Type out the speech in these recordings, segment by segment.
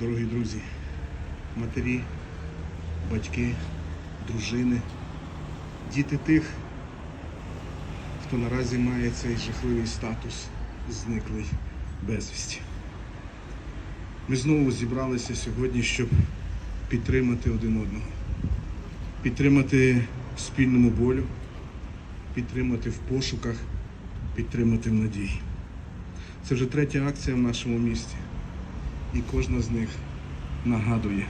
Дорогі друзі, матері, батьки, дружини, діти тих, хто наразі має цей жахливий статус зниклий безвісті. Ми знову зібралися сьогодні, щоб підтримати один одного, підтримати в спільному болю, підтримати в пошуках, підтримати в надії. Це вже третя акція в нашому місті. І кожна з них нагадує,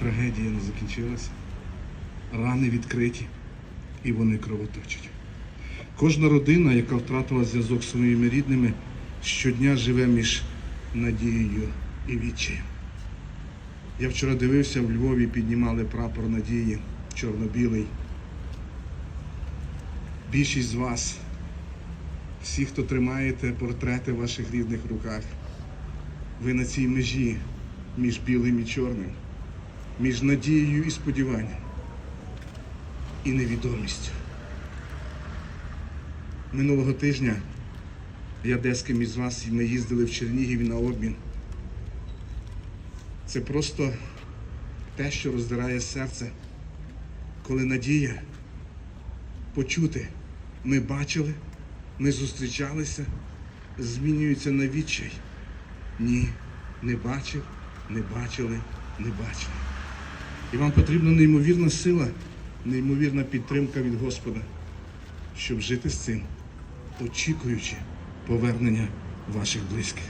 трагедія не закінчилася, рани відкриті і вони кровоточать. Кожна родина, яка втратила зв'язок з своїми рідними, щодня живе між надією і відчаєм. Я вчора дивився, в Львові піднімали прапор надії чорно-білий. Більшість з вас, всі, хто тримаєте портрети ваших рідних руках, ви на цій межі між білим і чорним, між надією і сподіванням і невідомістю. Минулого тижня я де із вас і ми їздили в Чернігів на обмін. Це просто те, що роздирає серце, коли надія почути, ми бачили, ми зустрічалися, змінюється на відчай. Ні, не бачив, не бачили, не бачили. І вам потрібна неймовірна сила, неймовірна підтримка від Господа, щоб жити з цим, очікуючи повернення ваших близьких.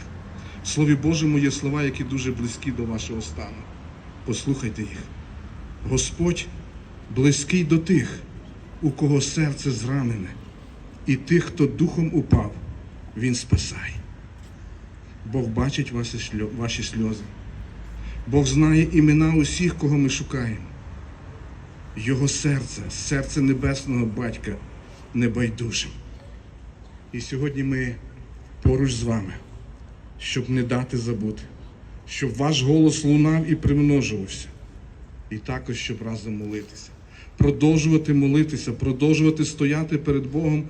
В Слові Божому є слова, які дуже близькі до вашого стану. Послухайте їх. Господь близький до тих, у кого серце зранене, і тих, хто духом упав, Він спасає. Бог бачить ваші сльози. Бог знає імена усіх, кого ми шукаємо. Його серце, серце небесного батька небайдужим. І сьогодні ми поруч з вами, щоб не дати забути, щоб ваш голос лунав і примножувався. І також, щоб разом молитися. Продовжувати молитися, продовжувати стояти перед Богом,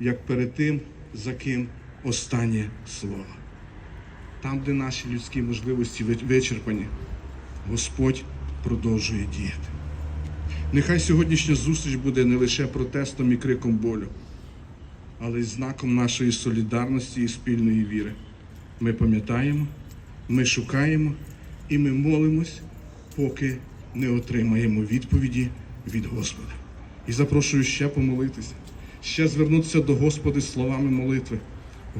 як перед тим, за ким останнє слово. Там, де наші людські можливості вичерпані, Господь продовжує діяти. Нехай сьогоднішня зустріч буде не лише протестом і криком болю, але й знаком нашої солідарності і спільної віри. Ми пам'ятаємо, ми шукаємо і ми молимось, поки не отримаємо відповіді від Господа. І запрошую ще помолитися, ще звернутися до Господа словами молитви.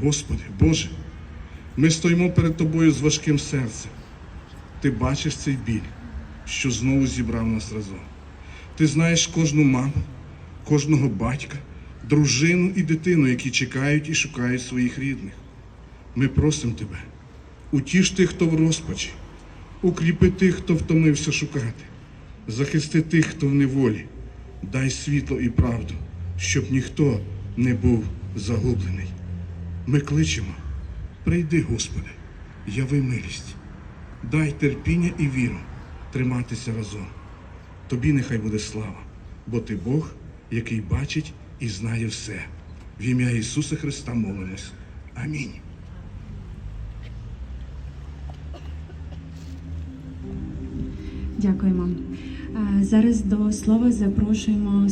Господи, Боже, ми стоїмо перед Тобою з важким серцем. Ти бачиш цей біль, що знову зібрав нас разом. Ти знаєш кожну маму, кожного батька, дружину і дитину, які чекають і шукають своїх рідних. Ми просимо Тебе, утіш тих, хто в розпачі, укріпи тих, хто втомився шукати, захисти тих, хто в неволі, дай світло і правду, щоб ніхто не був загублений. Ми кличемо, прийди, Господи, яви милість, дай терпіння і віру триматися разом. Тобі нехай буде слава, бо ти Бог, який бачить і знає все. В ім'я Ісуса Христа молимось. Амінь. Дякуємо. Е, Зараз до слова запрошуємо